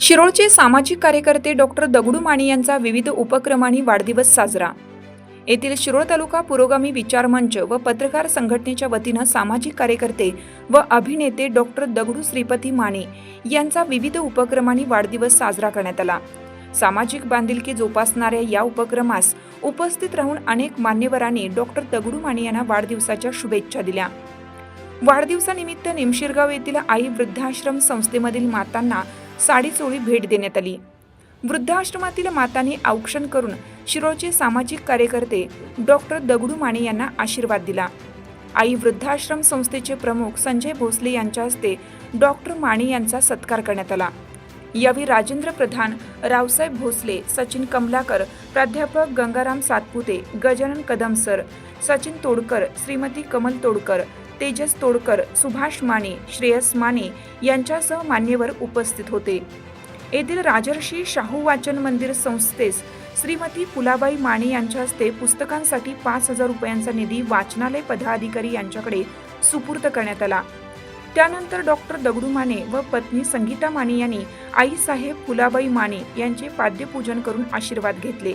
शिरोळचे सामाजिक कार्यकर्ते डॉक्टर दगडू माने यांचा विविध उपक्रमांनी वाढदिवस साजरा. येथील शिरोळ तालुका पुरोगामी विचार मंच व पत्रकार संघटनेच्या वतीनं सामाजिक कार्यकर्ते व अभिनेते डॉक्टर दगडू श्रीपती माने यांचा विविध उपक्रमांनी वाढदिवस साजरा करण्यात आला. सामाजिक बांधिलकी जोपासणाऱ्या या उपक्रमास उपस्थित राहून अनेक मान्यवरांनी डॉक्टर दगडू माने यांना वाढदिवसाच्या शुभेच्छा दिल्या. वाढदिवसानिमित्त निमशिरगाव येथील आई वृद्धाश्रम संस्थेमधील मातांना साडी चोळी भेट देण्यात आली. वृद्धाश्रमातील मातांनी औक्षण करून शिरोळचे सामाजिक कार्यकर्ते डॉक्टर दगडू माने यांना आशीर्वाद दिला. आई वृद्धाश्रम संस्थेचे प्रमुख संजय भोसले यांच्या हस्ते डॉक्टर माने यांचा सत्कार करण्यात आला. यावेळी राजेंद्र प्रधान रावसाहेब भोसले सचिन कमलाकर प्राध्यापक गंगाराम सातपुते गजानन कदम सर सचिन तोडकर श्रीमती कमल तोडकर तेजस तोडकर सुभाष माने श्रेयस माने यांच्यासह मान्यवर उपस्थित होते. येथील राजर्षी शाहू वाचन मंदिर संस्थेस श्रीमती फुलाबाई माने यांच्या हस्ते पुस्तकांसाठी पाच हजार रुपयांचा निधी वाचनालय पदाधिकारी यांच्याकडे सुपूर्द करण्यात आला. त्यानंतर डॉक्टर दगडू माने व पत्नी संगीता माने यांनी आईसाहेब फुलाबाई माने यांचे पाद्यपूजन करून आशीर्वाद घेतले.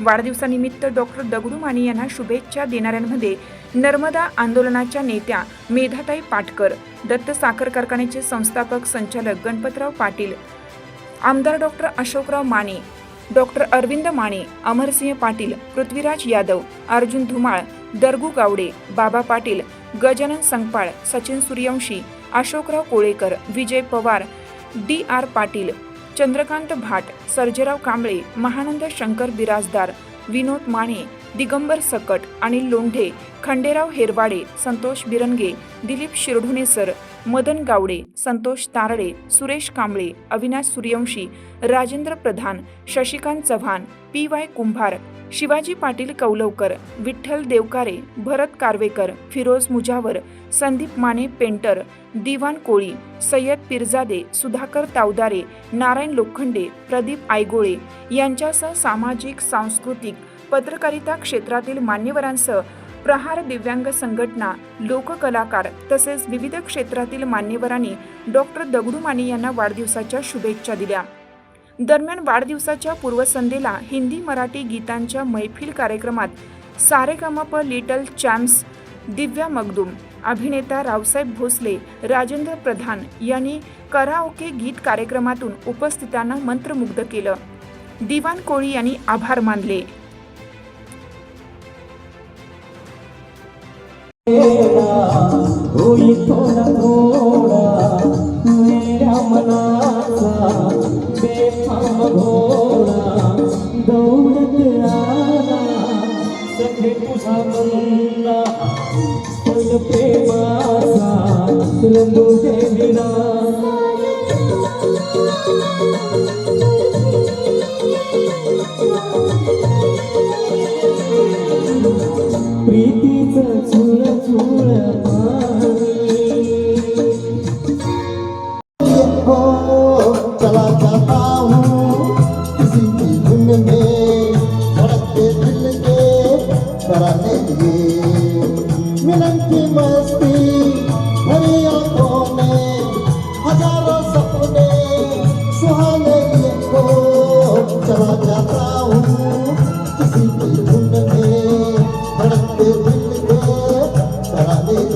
वाढदिवसानिमित्त डॉक्टर दगडू माने यांना शुभेच्छा देणाऱ्यांमध्ये नर्मदा आंदोलनाच्या नेत्या मेधाताई पाटकर दत्त साखर कारखान्याचे संस्थापक संचालक गणपतराव पाटील आमदार doctor Ashokrao Mane doctor Arvind Mane Amarsinh Patil Prithviraj Yadav Arjun Dhumal Dargu Gawade Baba Patil Gajanan Sangpal Sachin Suryavanshi Ashokrao Kolekar Vijay Pawar D R Patil Chandrakant Bhat Sarjerao Kamble Mahanand Shankar Birajdar विनोद माने दिगंबर सकट Anil Londhe Khanderao Herwade Santosh Birange Dilip Shirdhone sir Madan Gawade Santosh Tarde Suresh Kamble Avinash Suryavanshi Rajendra Pradhan Shashikant Chavan P Y Kumbhar Shivaji Patil Kaulavkar Vitthal Devkare Bharat Karvekar Firoz Mujawar Sandeep Mane painter Diwan Koli Sayyed Pirjade Sudhakar Tavdare Narayan Lokhande Pradeep Aygole यांच्यासह सामाजिक सांस्कृतिक पत्रकारिता क्षेत्रातील मान्यवरांसह प्रहार दिव्यांग संघटना लोककलाकार तसेच विविध क्षेत्रातील मान्यवरांनी डॉक्टर दगडू माने यांना वाढदिवसाच्या शुभेच्छा दिल्या. दरम्यान वाढदिवसाच्या पूर्वसंध्येला हिंदी मराठी गीतांच्या मैफिल कार्यक्रमात सारेगमप लिटल चॅम्प्स दिव्या मगदूम अभिनेता रावसाहेब भोसले राजेंद्र प्रधान यांनी कराओके गीत कार्यक्रमातून उपस्थितांना मंत्रमुग्ध केलं. दिवान कोळी यांनी आभार मानले. थोडा थोडा मेरा मनाचा बेफाम घोडा दौडत आला सखे तुझा बंदा पण प्रेमाचा रंगू दे विडा में में हजारों सपने सुहाने हूँ किसी की धुन में दिल लिए